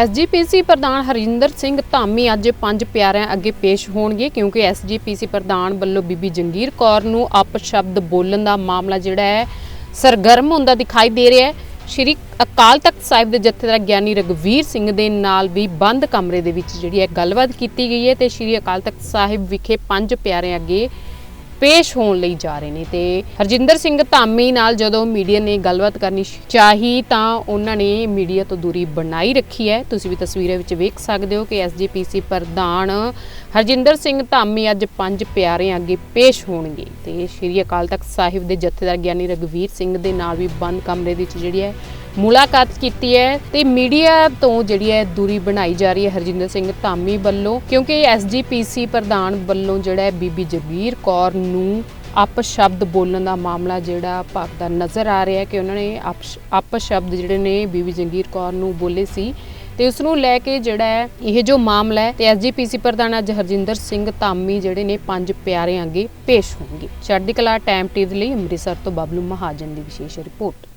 SGPC ਪ੍ਰਧਾਨ ਹਰਿੰਦਰ ਸਿੰਘ ਧਾਮੀ ਅੱਜ ਪੰਜ ਪਿਆਰਿਆਂ ਅੱਗੇ ਪੇਸ਼ ਹੋਣਗੇ ਕਿਉਂਕਿ ਐਸਜੀਪੀਸੀ ਪ੍ਰਧਾਨ ਵੱਲੋਂ ਬੀਬੀ ਜੰਗੀਰ ਕੌਰ ਨੂੰ ਅਪਸ਼ਬਦ ਬੋਲਣ ਦਾ ਮਾਮਲਾ ਜਿਹੜਾ ਹੈ ਸਰਗਰਮ ਹੁੰਦਾ ਦਿਖਾਈ ਦੇ ਰਿਹਾ ਹੈ। ਸ਼੍ਰੀ ਅਕਾਲ ਤਖਤ ਸਾਹਿਬ ਦੇ ਜਥੇਦਾਰ ਗਿਆਨੀ ਰਗਵੀਰ ਸਿੰਘ ਦੇ ਨਾਲ ਵੀ ਬੰਦ ਕਮਰੇ ਦੇ ਵਿੱਚ ਜਿਹੜੀ ਹੈ ਗੱਲਬਾਤ ਕੀਤੀ ਗਈ ਹੈ ਤੇ ਸ਼੍ਰੀ ਅਕਾਲ ਤਖਤ ਸਾਹਿਬ ਵਿਖੇ ਪੰਜ ਪਿਆਰਿਆਂ ਅੱਗੇ ਪੇਸ਼ ਹੋਣ ਲਈ ਜਾ ਰਹੇ ਨੇ ਤੇ ਹਰਜਿੰਦਰ ਸਿੰਘ ਧਾਮੀ ਨਾਲ ਜਦੋਂ ਮੀਡੀਆ ਨੇ ਗੱਲਬਾਤ ਕਰਨੀ ਚਾਹੀ ਤਾਂ ਉਹਨਾਂ ਨੇ ਮੀਡੀਆ ਤੋਂ ਦੂਰੀ ਬਣਾਈ ਰੱਖੀ ਹੈ। ਤੁਸੀਂ ਵੀ ਤਸਵੀਰਾਂ ਵਿੱਚ ਵੇਖ ਸਕਦੇ ਹੋ ਕਿ ਐਸਜੀਪੀਸੀ ਪ੍ਰਧਾਨ ਹਰਜਿੰਦਰ ਸਿੰਘ ਧਾਮੀ ਅੱਜ ਪੰਜ ਪਿਆਰਿਆਂ ਅੱਗੇ ਪੇਸ਼ ਹੋਣਗੇ ਤੇ ਸ਼੍ਰੀ ਅਕਾਲ ਤਖਤ ਸਾਹਿਬ ਦੇ ਜਥੇਦਾਰ ਗਿਆਨੀ ਰਗਵੀਰ ਸਿੰਘ ਦੇ ਨਾਲ ਵੀ ਬੰਦ ਕਮਰੇ ਵਿੱਚ ਜਿਹੜੀ ਹੈ ਮੁਲਾਕਾਤ ਕੀਤੀ ਹੈ ਤੇ ਮੀਡੀਆ ਤੋਂ ਜਿਹੜੀ ਹੈ ਦੂਰੀ ਬਣਾਈ ਜਾ ਰਹੀ ਹੈ ਹਰਜਿੰਦਰ ਸਿੰਘ ਧਾਮੀ ਵੱਲੋਂ, ਕਿਉਂਕਿ ਐਸਜੀਪੀਸੀ ਪ੍ਰਧਾਨ ਵੱਲੋਂ ਜਿਹੜਾ ਹੈ ਬੀਬੀ ਜਗੀਰ ਕੌਰ ਨੂੰ ਅਪਸ਼ਬਦ ਬੋਲਣ ਦਾ ਮਾਮਲਾ ਜਿਹੜਾ ਭਗਦਾ ਨਜ਼ਰ ਆ ਰਿਹਾ ਹੈ ਕਿ ਉਹਨਾਂ ਨੇ ਅਪਸ਼- ਸ਼ਬਦ ਜਿਹੜੇ ਨੇ ਬੀਬੀ ਜਗੀਰ ਕੌਰ ਨੂੰ ਬੋਲੇ ਸੀ ਤੇ ਉਸ ਨੂੰ ਲੈ ਕੇ ਜਿਹੜਾ ਹੈ ਇਹ ਜੋ ਮਾਮਲਾ ਹੈ ਤੇ ਐਸਜੀਪੀਸੀ ਪ੍ਰਧਾਨ ਅੱਜ ਹਰਜਿੰਦਰ ਸਿੰਘ ਧਾਮੀ ਜਿਹੜੇ ਨੇ ਪੰਜ ਪਿਆਰਿਆਂ ਅੱਗੇ ਪੇਸ਼ ਹੋਣਗੇ। ਚੜ੍ਹਦੀ ਕਲਾ ਟਾਈਮ ਟੀਵੀ ਲਈ ਅੰਮ੍ਰਿਤਸਰ ਤੋਂ ਬਬਲੂ ਮਹਾਜਨ ਦੀ ਵਿਸ਼ੇਸ਼ ਰਿਪੋਰਟ।